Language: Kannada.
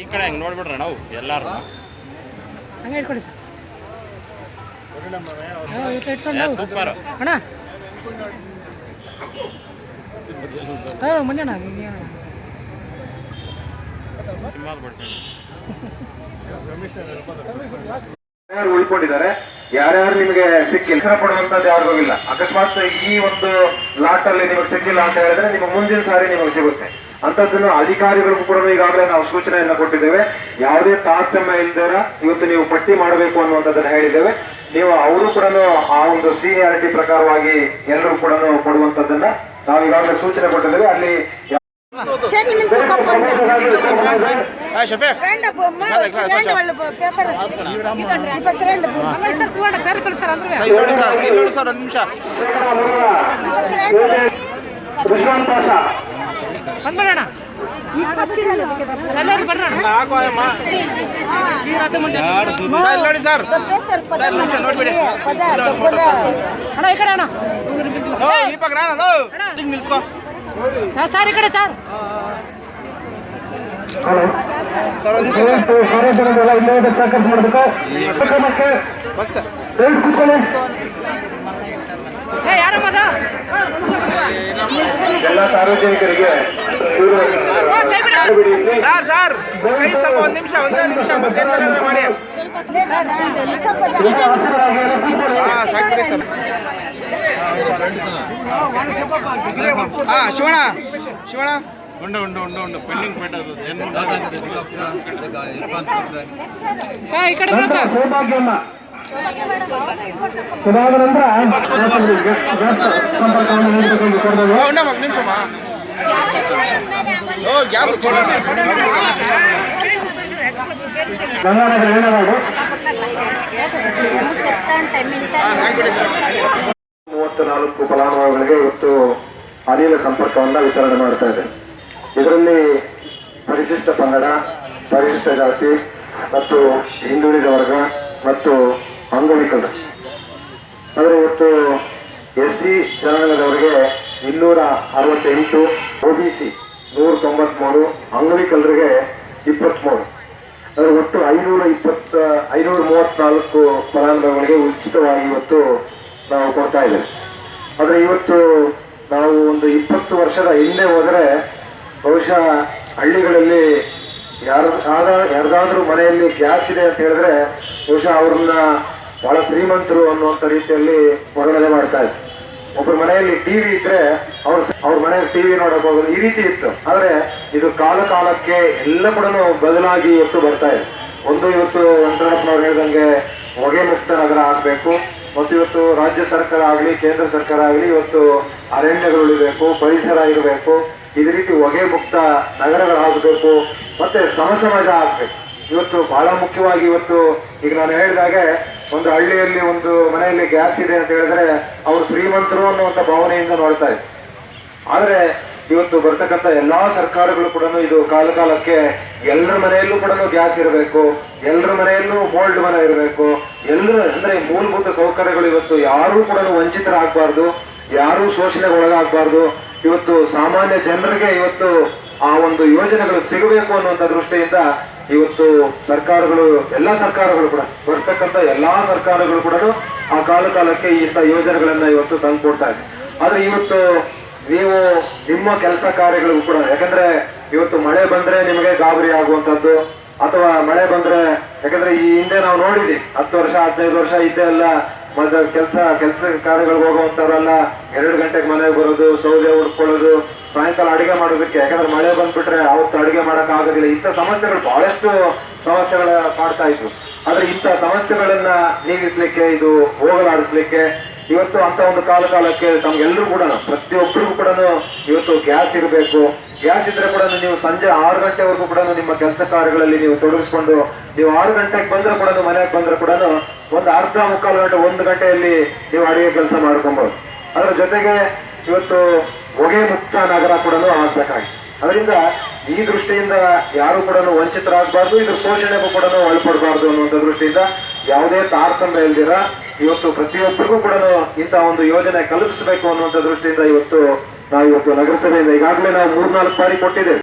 ಈ ಕಡೆ ಹಂಗೆ ನೋಡ್ಬಿಡ್ರ ನಾವು ಎಲ್ಲಾರು. ಹಂಗೆ ಇಟ್ಕೊಳ್ಳಿ ಸರ್. ಸೂಪರ್. ಅಣ್ಣ. ಹಾಂ ಯಾರು ಉಳ್ಕೊಂಡಿದ್ದಾರೆ? ಯಾರ್ಯಾರು ನಿಮಗೆ ಸಿಕ್ಕಿಲ್ಲ? ಹೆಸರು ಪಡುವಂತದ್ದು ಯಾರಿಗೂ ಇಲ್ಲ. ಅಕಸ್ಮಾತ್ ಈ ಒಂದು ಲಾಟ್ ಅಲ್ಲಿ ನಿಮಗೆ ಸಿಕ್ಕಿಲ್ಲ ಅಂತ ಹೇಳಿದ್ರೆ ನಿಮಗೆ ಮುಂದಿನ ಸಾರಿ ನಿಮಗೆ ಸಿಗುತ್ತೆ. ಅಂತದ್ದನ್ನು ಅಧಿಕಾರಿಗಳಿಗೂ ಕೂಡ ಈಗಾಗಲೇ ನಾವು ಸೂಚನೆಯನ್ನು ಕೊಟ್ಟಿದ್ದೇವೆ ಯಾವುದೇ ತಾರತಮ್ಯ ಇಲ್ದಿರ ಇವತ್ತು ನೀವು ಪಟ್ಟಿ ಮಾಡಬೇಕು ಅನ್ನುವಂಥದ್ದನ್ನು ಹೇಳಿದ್ದೇವೆ ನೀವು ಅವರು ಕೂಡ ಆ ಒಂದು ಸೀನಿಯಾರಿಟಿ ಪ್ರಕಾರವಾಗಿ ಎಲ್ಲರೂ ಕೂಡ ಕೊಡುವಂತದ್ದನ್ನ ನಾವು ಈಗಾಗಲೇ ಸೂಚನೆ ಕೊಟ್ಟಿದ್ದೇವೆ ಅಲ್ಲಿ ನಿಮಿಷ ಬಂದ್ಬಿಡೋಣ ಎಲ್ಲರೂ ಈ ಕಡೆ ಸರ್ ಸರ್ ಸರ್. ಎಲ್ಲ ಸಾರ್ವಜನಿಕರಿಗೆ ಸರ್ ಸರ್. ಕೈ ಸ್ವಲ್ಪ ಒಂದು ನಿಮಿಷ ಒಂದೇ ನಿಮಿಷ ಮತ್ತೆ ಬೇಕಾದ್ರೆ ಮಾಡಿ. ಹಾಂ ಸಾಕು ಬಿಡಿ ಸರ್ ಹಾ ಶಿವಣ್ಣ ಶಿವಣ್ಣ. ಉಂಡು ಉಂಡು ಉಂಡು ಉಂಡು. ಇದಾದ ನಂತರ ಸಂಪರ್ಕವನ್ನು ಮೂವತ್ತು ನಾಲ್ಕು ಫಲಾನುಭವಿಗಳಿಗೆ ಇವತ್ತು ಅನಿಲ ಸಂಪರ್ಕವನ್ನ ವಿತರಣೆ ಮಾಡ್ತಾ ಇದೆ. ಇದರಲ್ಲಿ ಪರಿಶಿಷ್ಟ ಪಂಗಡ, ಪರಿಶಿಷ್ಟ ಜಾತಿ ಮತ್ತು ಹಿಂದುಳಿದ ವರ್ಗ ಮತ್ತು ಅಂಗವಿಕಲರು ಆದರೆ ಇವತ್ತು ಎಸ್ ಸಿ ಜನಾಂಗದವರಿಗೆ ಇನ್ನೂರ ಅರವತ್ತೆಂಟು ಒ ಬಿ ಸಿ ನೂರ ತೊಂಬತ್ಮೂರು, ಅಂಗವಿಕಲರಿಗೆ ಇಪ್ಪತ್ತ್ಮೂರು ಅಂದರೆ ಒಟ್ಟು ಐನೂರ ಇಪ್ಪತ್ತ, ಐನೂರ ಮೂವತ್ನಾಲ್ಕು ಫಲಾನುಭವಿಗಳಿಗೆ ಉಚಿತವಾಗಿ ಇವತ್ತು ನಾವು ಕೊಡ್ತಾ ಇದ್ದೇವೆ. ಆದರೆ ಇವತ್ತು ನಾವು ಒಂದು ಇಪ್ಪತ್ತು ವರ್ಷದ ಹಿಂದೆ ಹೋದರೆ ಬಹುಶಃ ಹಳ್ಳಿಗಳಲ್ಲಿ ಯಾರ ಯಾರ್ದಾದ್ರೂ ಮನೆಯಲ್ಲಿ ಗ್ಯಾಸ್ ಇದೆ ಅಂತ ಹೇಳಿದ್ರೆ ಬಹುಶಃ ಅವ್ರನ್ನ ಬಹಳ ಶ್ರೀಮಂತರು ಅನ್ನುವಂಥ ರೀತಿಯಲ್ಲಿ ಹೊರಗಡೆ ಮಾಡ್ತಾ ಇದ್ರು. ಒಬ್ಬರ ಮನೆಯಲ್ಲಿ ಟಿವಿ ಇದ್ರೆ ಅವ್ರ ಅವ್ರ ಮನೆಯಲ್ಲಿ ಟಿವಿ ನೋಡಕ್ ಹೋಗೋದು ಈ ರೀತಿ ಇತ್ತು. ಆದ್ರೆ ಇದು ಕಾಲ ಕಾಲಕ್ಕೆ ಎಲ್ಲ ಕೂಡ ಬದಲಾಗಿ ಇವತ್ತು ಬರ್ತಾ ಇದೆ. ಒಂದು ಇವತ್ತು ವೆಂಕಟರಪ್ಪನವ್ರು ಹೇಳ್ದಂಗೆ ಹೊಗೆ ಮುಕ್ತ ನಗರ ಆಗ್ಬೇಕು, ಮತ್ತು ಇವತ್ತು ರಾಜ್ಯ ಸರ್ಕಾರ ಆಗಲಿ, ಕೇಂದ್ರ ಸರ್ಕಾರ ಆಗಲಿ, ಇವತ್ತು ಅರಣ್ಯಗಳು ಇರಬೇಕು ಪರಿಸರ ಇರಬೇಕು, ಇದೇ ರೀತಿ ಹೊಗೆ ಮುಕ್ತ ನಗರಗಳಾಗಬೇಕು, ಮತ್ತೆ ಸಮಸಮಾಜ ಆಗ್ಬೇಕು. ಇವತ್ತು ಬಹಳ ಮುಖ್ಯವಾಗಿ ಇವತ್ತು ಈಗ ನಾನು ಹೇಳಿದಾಗೆ ಒಂದು ಹಳ್ಳಿಯಲ್ಲಿ ಒಂದು ಮನೆಯಲ್ಲಿ ಗ್ಯಾಸ್ ಇದೆ ಅಂತ ಹೇಳಿದ್ರೆ ಅವರು ಶ್ರೀಮಂತರು ಅನ್ನುವಂಥ ಭಾವನೆಯಿಂದ ನೋಡ್ತಾರೆ ಆದರೆ ಇವತ್ತು ಬರ್ತಕ್ಕಂಥ ಎಲ್ಲಾ ಸರ್ಕಾರಗಳು ಕೂಡ ಇದು ಕಾಲ ಕಾಲಕ್ಕೆ ಎಲ್ಲರ ಮನೆಯಲ್ಲೂ ಕೂಡ ಗ್ಯಾಸ್ ಇರಬೇಕು, ಎಲ್ಲರ ಮನೆಯಲ್ಲೂ ಮೋಲ್ಡ್ ಮನೆ ಇರಬೇಕು, ಎಲ್ಲರ ಅಂದ್ರೆ ಮೂಲಭೂತ ಸೌಕರ್ಯಗಳು ಇವತ್ತು ಯಾರೂ ಕೂಡ ವಂಚಿತರಾಗಬಾರ್ದು, ಯಾರೂ ಶೋಷಣೆಗೆ ಒಳಗಾಗಬಾರ್ದು ಇವತ್ತು ಸಾಮಾನ್ಯ ಜನರಿಗೆ ಇವತ್ತು ಆ ಒಂದು ಯೋಜನೆಗಳು ಸಿಗಬೇಕು ಅನ್ನುವಂಥ ದೃಷ್ಟಿಯಿಂದ ಇವತ್ತು ಸರ್ಕಾರಗಳು, ಎಲ್ಲಾ ಸರ್ಕಾರಗಳು ಕೂಡ, ಬರ್ತಕ್ಕಂಥ ಎಲ್ಲಾ ಸರ್ಕಾರಗಳು ಕೂಡ ಆ ಕಾಲ ಕಾಲಕ್ಕೆ ಈ ಯೋಜನೆಗಳನ್ನ ಇವತ್ತು ತಂದು ಕೊಡ್ತಾ ಇದೆ. ಆದ್ರೆ ಇವತ್ತು ನೀವು ನಿಮ್ಮ ಕೆಲಸ ಕಾರ್ಯಗಳಿಗೂ ಕೂಡ, ಯಾಕಂದ್ರೆ ಇವತ್ತು ಮಳೆ ಬಂದ್ರೆ ನಿಮಗೆ ಗಾಬರಿ ಆಗುವಂತದ್ದು ಅಥವಾ ಮಳೆ ಬಂದ್ರೆ, ಯಾಕಂದ್ರೆ ಈ ಹಿಂದೆ ನಾವು ನೋಡಿದ್ವಿ, ಹತ್ತು ವರ್ಷ, ಹದಿನೈದು ವರ್ಷ ಇದ್ದೆ ಎಲ್ಲ ಮತ್ತೆ ಕೆಲಸ ಕೆಲಸ ಕಾರ್ಯಗಳಿಗೆ ಹೋಗುವಂತವರೆಲ್ಲ ಎರಡು ಗಂಟೆಗೆ ಮನೆಗೆ ಬರೋದು, ಸೌದೆ ಉಡ್ಕೊಳ್ಳೋದು, ಸಾಯಂಕಾಲ ಅಡುಗೆ ಮಾಡೋದಕ್ಕೆ. ಯಾಕಂದ್ರೆ ಮಳೆ ಬಂದ್ಬಿಟ್ರೆ ಅವತ್ತು ಅಡುಗೆ ಆಗೋದಿಲ್ಲ ಇಂಥ ಸಮಸ್ಯೆಗಳು ಬಹಳಷ್ಟು ಸಮಸ್ಯೆಗಳ ಮಾಡ್ತಾ ಇದ್ವು. ಆದ್ರೆ ಇಂಥ ಸಮಸ್ಯೆಗಳನ್ನ ನೀಗಿಸ್ಲಿಕ್ಕೆ, ಇದು ಹೋಗಲಾಡಿಸ್ಲಿಕ್ಕೆ, ಇವತ್ತು ಅಂತ ಒಂದು ಕಾಲ ಕಾಲಕ್ಕೆ ತಮ್ಗೆಲ್ಲರೂ ಕೂಡ ಪ್ರತಿಯೊಬ್ಬರಿಗೂ ಕೂಡ ಇವತ್ತು ಗ್ಯಾಸ್ ಇರಬೇಕು. ಗ್ಯಾಸ್ ಇದ್ರೆ ಕೂಡ ನೀವು ಸಂಜೆ ಆರು ಗಂಟೆವರೆಗೂ ಕೂಡ ನಿಮ್ಮ ಕೆಲಸ ಕಾರ್ಯಗಳಲ್ಲಿ ನೀವು ತೊಡಗಿಸ್ಕೊಂಡು, ನೀವು ಆರು ಗಂಟೆಗೆ ಬಂದ್ರೆ ಕೂಡ ಮನೆಗೆ ಬಂದ್ರೆ ಕೂಡ ಒಂದು ಅರ್ಧ ಮುಕ್ಕಾಲು ಗಂಟೆ, ಒಂದು ಗಂಟೆಯಲ್ಲಿ ನೀವು ಅಡಿಗೆ ಕೆಲಸ ಮಾಡ್ಕೊಬಹುದು ಅದರ ಜೊತೆಗೆ ಇವತ್ತು ಹೊಗೆ ಮುಕ್ತ ನಗರ ಕೂಡ ಆಗ್ಬೇಕಾಗಿದೆ. ಅದರಿಂದ ಈ ದೃಷ್ಟಿಯಿಂದ ಯಾರು ಕೂಡ ವಂಚಿತರಾಗಬಾರ್ದು ಇದು ಶೋಷಣೆಗೂ ಕೂಡ ಒಳಪಡಬಾರ್ದು ಅನ್ನುವಂಥ ದೃಷ್ಟಿಯಿಂದ ಯಾವುದೇ ತಾರತಮ್ಯ ಇಲ್ದಿರ ಇವತ್ತು ಪ್ರತಿಯೊಬ್ಬರಿಗೂ ಕೂಡ ಇಂಥ ಒಂದು ಯೋಜನೆ ಕಲ್ಪಿಸಬೇಕು ಅನ್ನುವಂಥ ದೃಷ್ಟಿಯಿಂದ ಇವತ್ತು ನಾವು ಇವತ್ತು ನಗರಸಭೆಯಿಂದ ಈಗಾಗಲೇ ನಾವು ಮೂರ್ನಾಲ್ಕು ಬಾರಿ ಕೊಟ್ಟಿದ್ದೇವೆ.